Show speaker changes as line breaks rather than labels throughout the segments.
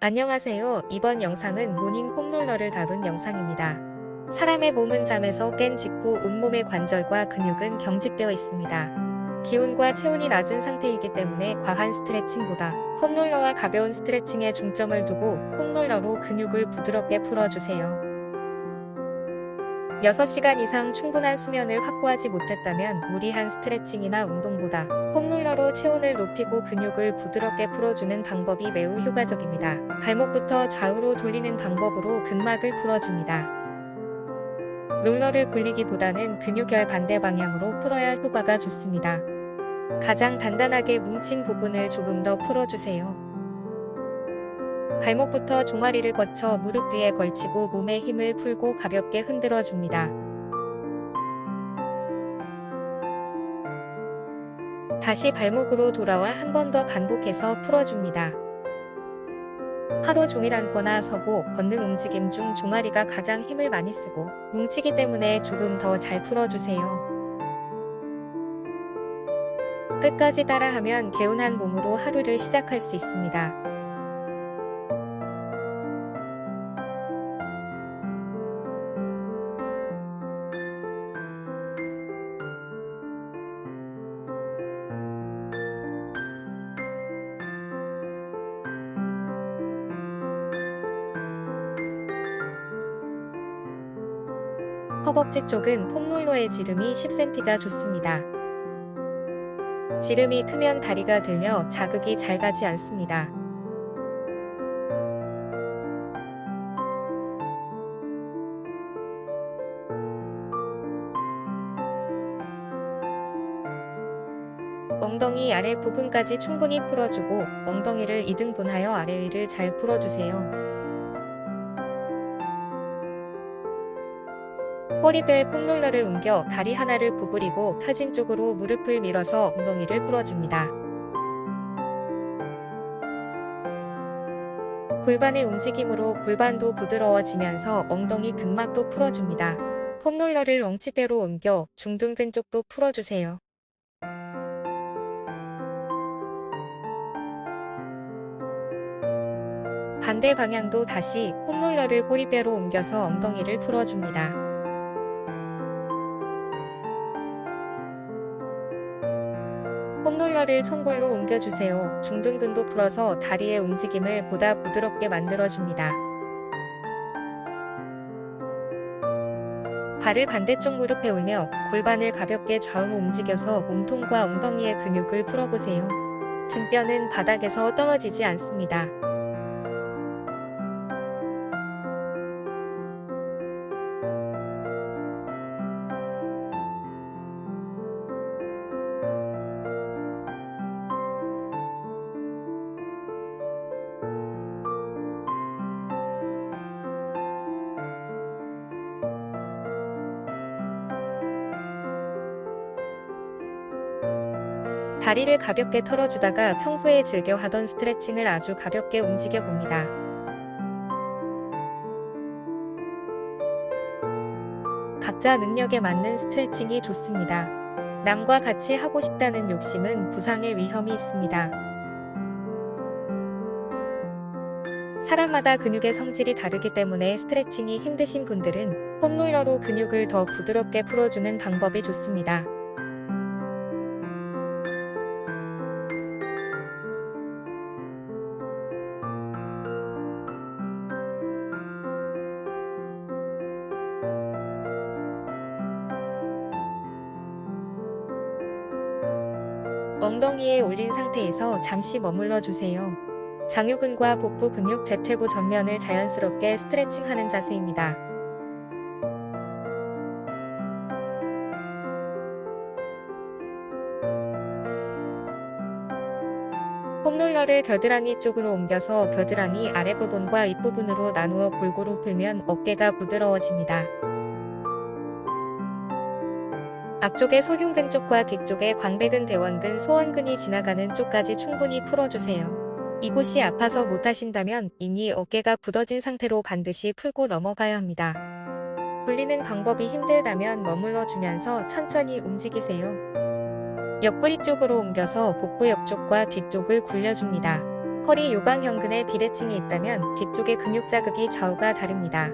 안녕하세요. 이번 영상은 모닝 폼롤러를 다룬 영상입니다. 사람의 몸은 잠에서 깬 직후 온몸의 관절과 근육은 경직되어 있습니다. 기온과 체온이 낮은 상태이기 때문에 과한 스트레칭보다 폼롤러와 가벼운 스트레칭에 중점을 두고 폼롤러로 근육을 부드럽게 풀어주세요. 6시간 이상 충분한 수면을 확보하지 못했다면 무리한 스트레칭이나 운동보다 폼롤러로 체온을 높이고 근육을 부드럽게 풀어주는 방법이 매우 효과적입니다. 발목부터 좌우로 돌리는 방법으로 근막을 풀어줍니다. 롤러를 굴리기보다는 근육열 반대 방향으로 풀어야 효과가 좋습니다. 가장 단단하게 뭉친 부분을 조금 더 풀어주세요. 발목부터 종아리를 거쳐 무릎 위에 걸치고 몸에 힘을 풀고 가볍게 흔들어 줍니다. 다시 발목으로 돌아와 한 번 더 반복해서 풀어줍니다. 하루 종일 앉거나 서고 걷는 움직임 중 종아리가 가장 힘을 많이 쓰고 뭉치기 때문에 조금 더 잘 풀어주세요. 끝까지 따라하면 개운한 몸으로 하루를 시작할 수 있습니다. 허벅지 쪽은 폼롤러의 지름이 10cm가 좋습니다. 지름이 크면 다리가 들려 자극이 잘 가지 않습니다. 엉덩이 아래 부분까지 충분히 풀어주고 엉덩이를 2등분하여 아래 위를 잘 풀어주세요. 꼬리뼈에 폼롤러를 옮겨 다리 하나를 구부리고 펴진 쪽으로 무릎을 밀어서 엉덩이를 풀어줍니다. 골반의 움직임으로 골반도 부드러워지면서 엉덩이 근막도 풀어줍니다. 폼롤러를 엉치뼈로 옮겨 중둔근 쪽도 풀어주세요. 반대 방향도 다시 폼롤러를 꼬리뼈로 옮겨서 엉덩이를 풀어줍니다. 폼롤러를 천골로 옮겨주세요. 중둔근도 풀어서 다리의 움직임을 보다 부드럽게 만들어줍니다. 발을 반대쪽 무릎에 올며 골반을 가볍게 좌우로 움직여서 몸통과 엉덩이의 근육을 풀어보세요. 등뼈는 바닥에서 떨어지지 않습니다. 다리를 가볍게 털어주다가 평소에 즐겨 하던 스트레칭을 아주 가볍게 움직여 봅니다. 각자 능력에 맞는 스트레칭이 좋습니다. 남과 같이 하고 싶다는 욕심은 부상의 위험이 있습니다. 사람마다 근육의 성질이 다르기 때문에 스트레칭이 힘드신 분들은 폼롤러로 근육을 더 부드럽게 풀어주는 방법이 좋습니다. 엉덩이에 올린 상태에서 잠시 머물러 주세요. 장요근과 복부 근육 대퇴부 전면을 자연스럽게 스트레칭하는 자세입니다. 폼롤러를 겨드랑이 쪽으로 옮겨서 겨드랑이 아랫부분과 윗부분으로 나누어 골고루 풀면 어깨가 부드러워집니다. 앞쪽의 소흉근 쪽과 뒤쪽의 광배근 대원근 소원근이 지나가는 쪽까지 충분히 풀어주세요. 이곳이 아파서 못하신다면 이미 어깨가 굳어진 상태로 반드시 풀고 넘어가야 합니다. 돌리는 방법이 힘들다면 머물러 주면서 천천히 움직이세요. 옆구리 쪽으로 옮겨서 복부 옆쪽과 뒤쪽을 굴려줍니다. 허리 요방형근에 비대칭이 있다면 뒤쪽의 근육 자극이 좌우가 다릅니다.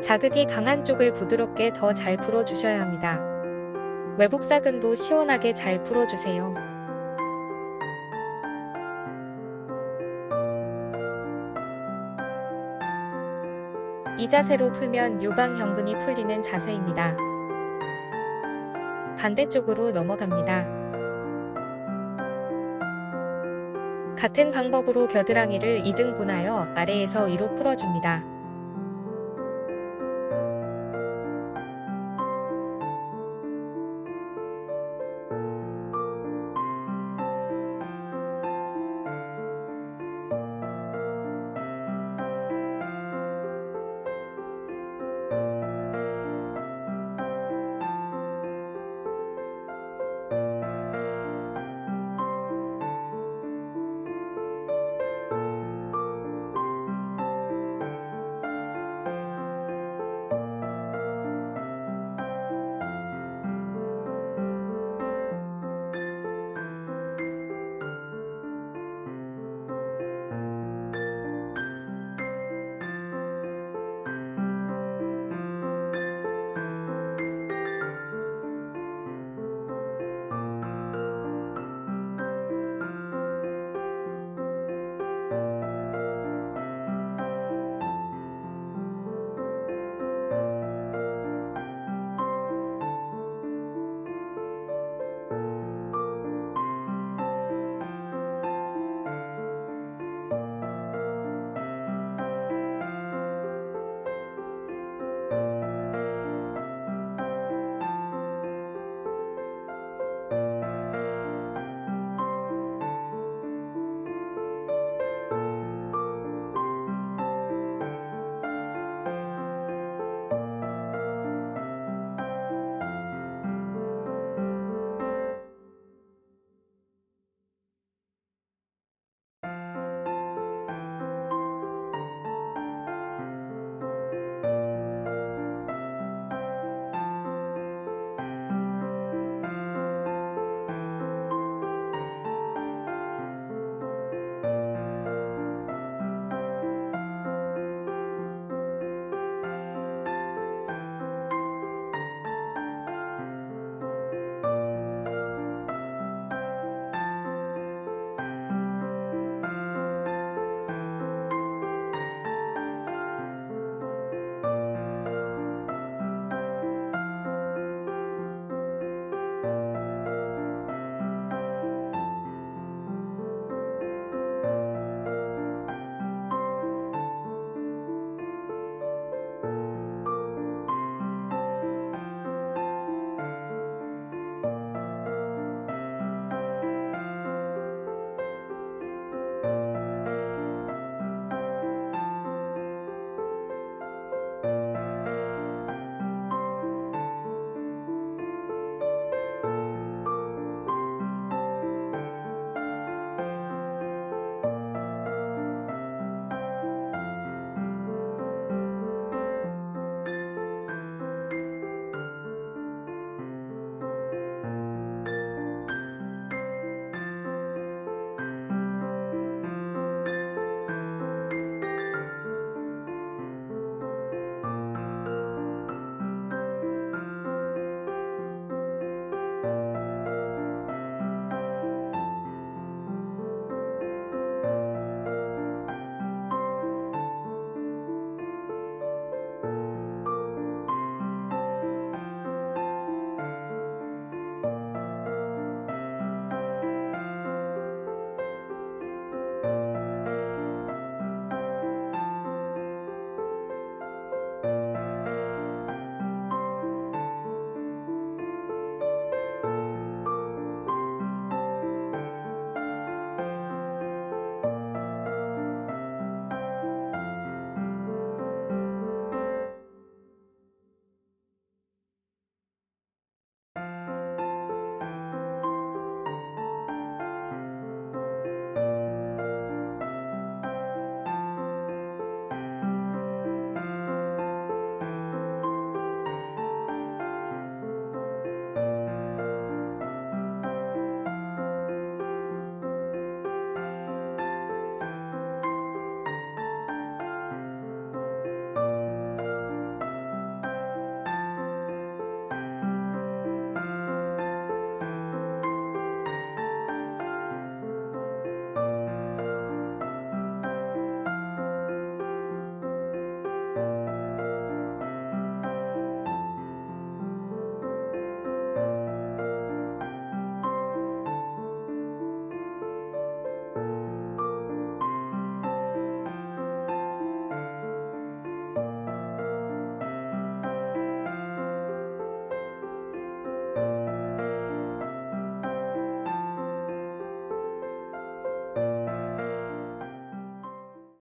자극이 강한 쪽을 부드럽게 더 잘 풀어주셔야 합니다. 외복사근도 시원하게 잘 풀어주세요. 이 자세로 풀면 유방형근이 풀리는 자세입니다. 반대쪽으로 넘어갑니다. 같은 방법으로 겨드랑이를 2등분하여 아래에서 위로 풀어줍니다.